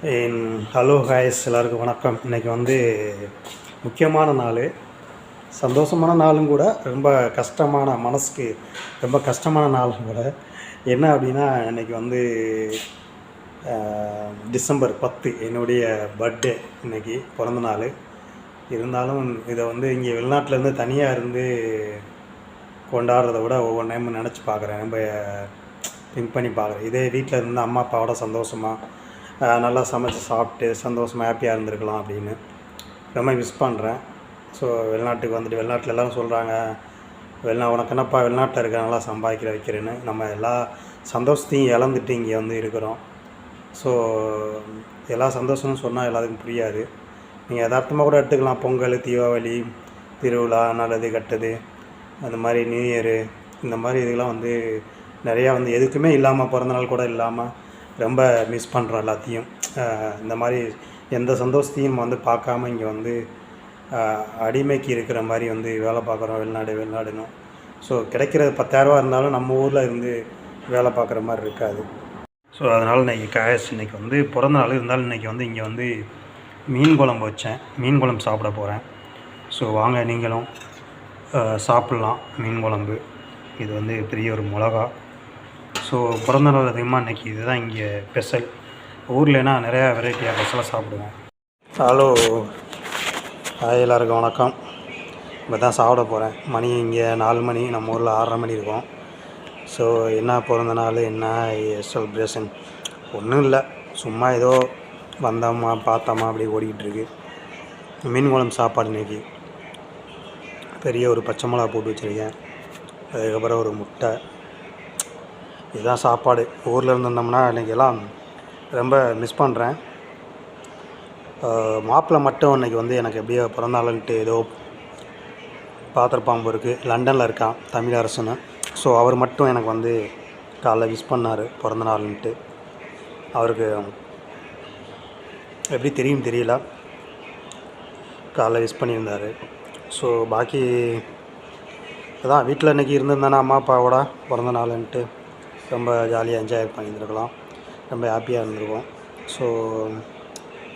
Hello ஹாய்ஸ் எல்லாருக்கும் வணக்கம். இன்றைக்கி வந்து முக்கியமான நாள். சந்தோஷமான நாளும் கூட ரொம்ப கஷ்டமான மனசுக்கு ரொம்ப கஷ்டமான நாளும் கூட. என்ன அப்படின்னா இன்றைக்கி வந்து டிசம்பர் பத்து என்னுடைய பர்த்டே இன்னைக்கு பிறந்த நாள். இருந்தாலும் இதை வந்து இங்கே வெளிநாட்டிலேருந்து தனியாக இருந்து கொண்டாடுறத விட ஒவ்வொரு டைமும் நினச்சி பார்க்குறேன். ரொம்ப திங்க் பண்ணி பார்க்குறேன். இதே வீட்டில் இருந்து அம்மா அப்பாவோட சந்தோஷமாக நல்லா சமைச்சு சாப்பிட்டு சந்தோஷமாக ஹாப்பியாக இருந்திருக்கலாம் அப்படின்னு ரொம்ப மிஸ் பண்ணுறேன் ஸோ வெளிநாட்டுக்கு வந்துட்டு வெளிநாட்டில் எல்லாரும் சொல்கிறாங்க வெளிநா உனக்கு என்னப்பா வெளிநாட்டில் இருக்க நல்லா சம்பாதிக்கிற வைக்கிறேன்னு. நம்ம எல்லா சந்தோஷத்தையும் இழந்துட்டு இங்கே வந்து இருக்கிறோம். ஸோ எல்லா சந்தோஷம்னு சொன்னால் எல்லாத்துக்கும் புரியாது. நீங்கள் யதார்த்தமாக கூட எடுத்துக்கலாம். பொங்கல் தீபாவளி திருவிழா நல்லது கட்டது அந்த மாதிரி நியூ இயரு இந்த மாதிரி இதுக்கெலாம் வந்து நிறையா வந்து எதுக்குமே இல்லாமல் பிறந்தநாள் கூட இல்லாமல் ரொம்ப மிஸ் பண்ணுறோம் எல்லாத்தையும். இந்த மாதிரி எந்த சந்தோஷத்தையும் வந்து பார்க்காம இங்கே வந்து அடிமைக்கு இருக்கிற மாதிரி வந்து வேலை பார்க்குறோம் வெளிநாடு வெளிநாடுன்னு. ஸோ கிடைக்கிறது பத்தாயிரரூவா இருந்தாலும் நம்ம ஊரில் இருந்து வேலை பார்க்குற மாதிரி இருக்காது. ஸோ அதனால் இன்றைக்கி காயஸ் இன்றைக்கி வந்து பிறந்த நாள் இருந்தாலும் இன்றைக்கி வந்து இங்கே வந்து மீன் குழம்பு வச்சேன். மீன் குழம்பு சாப்பிட போகிறேன் ஸோ வாங்க நீங்களும் சாப்பிட்லாம் மீன் குழம்பு. இது வந்து பெரிய ஒரு மிளகா. ஸோ பிறந்த நாள் அதிகமாக இன்றைக்கி இதுதான் இங்கே ஸ்பெஷல் ஊர்லனா நிறையா வெரைட்டியாக ஸ்பெஷலாக சாப்பிடுவோம். ஹலோ ஹாய் எல்லாருக்கும் வணக்கம். இப்போ தான் சாப்பிட போகிறேன் மணி இங்கே நாலு மணி. நம்ம ஊரில் ஆறரை மணி இருக்கும். ஸோ என்ன பிறந்த நாள் என்ன செலிப்ரேஷன் ஒன்றும் இல்லை. சும்மா ஏதோ வந்தோமா பார்த்தோமா அப்படி ஓடிக்கிட்டு இருக்கு. மீன் குழம்பு சாப்பாடு இன்னைக்கு. பெரிய ஒரு பச்சை மிளகா போட்டு வச்சுருக்கேன். அதுக்கப்புறம் ஒரு முட்டை. இதுதான் சாப்பாடு. ஊரில் இருந்திருந்தோம்னா இன்றைக்கி எல்லாம் ரொம்ப மிஸ் பண்ணுறேன் மாப்பிள்ளை மட்டும் இன்றைக்கி வந்து எனக்கு எப்படியோ பிறந்தாளுன்ட்டு ஏதோ பாத்திரப்பாம்பு இருக்குது லண்டனில் இருக்கான் தமிழரசன்னு ஸோ அவர் மட்டும் எனக்கு வந்து காலைல விஷ் பண்ணார் பிறந்த நாள்ன்ட்டு. அவருக்கு எப்படி தெரியும் தெரியல. காலைல விஷ் பண்ணியிருந்தார். ஸோ பாக்கி அதான் வீட்டில் இன்றைக்கி இருந்திருந்தானே அம்மா அப்பாவோட பிறந்த நாள்ன்ட்டு? ரொம்ப ஜாலியாக என்ஜாய் பண்ணியிருந்துருக்கலாம். ரொம்ப ஹாப்பியாக இருந்திருக்கோம். ஸோ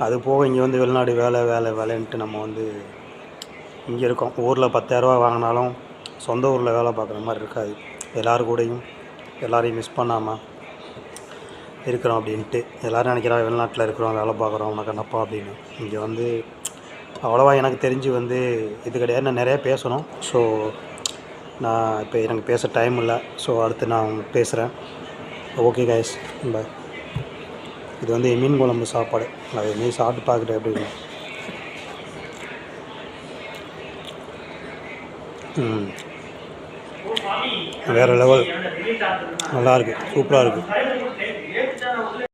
அது போக இங்கே வந்து வெளிநாடு வேலை வேலை வேலைன்ட்டு நம்ம வந்து இங்கே இருக்கோம். ஊரில் பத்தாயிரரூவா வாங்கினாலும் சொந்த ஊரில் வேலை பார்க்குற மாதிரி இருக்காது. எல்லோரு கூடயும் எல்லாரையும் மிஸ் பண்ணாமல் இருக்கிறோம் அப்படின்ட்டு. எல்லோரும் நினைக்கிறாங்க வெளிநாட்டில் இருக்கிறோம் வேலை பார்க்குறோம் உனக்கு என்னப்பா அப்படின்னு. இங்கே வந்து அவ்வளோவா எனக்கு தெரிஞ்சு வந்து இது கிடையாது. நான் நிறையா பேசணும். ஸோ நான் இப்போ எனக்கு பேச டைம் இல்லை. ஸோ அடுத்து நான் பேசுகிறேன் ஓகே கைஸ் பாய் இது வந்து மீன் குழம்பு சாப்பாடு. நான் நீ சாப்பிட்டு பார்க்குறேன் அப்படின்னு ம். வேறு லெவல் நல்லாயிருக்கு சூப்பராக இருக்குது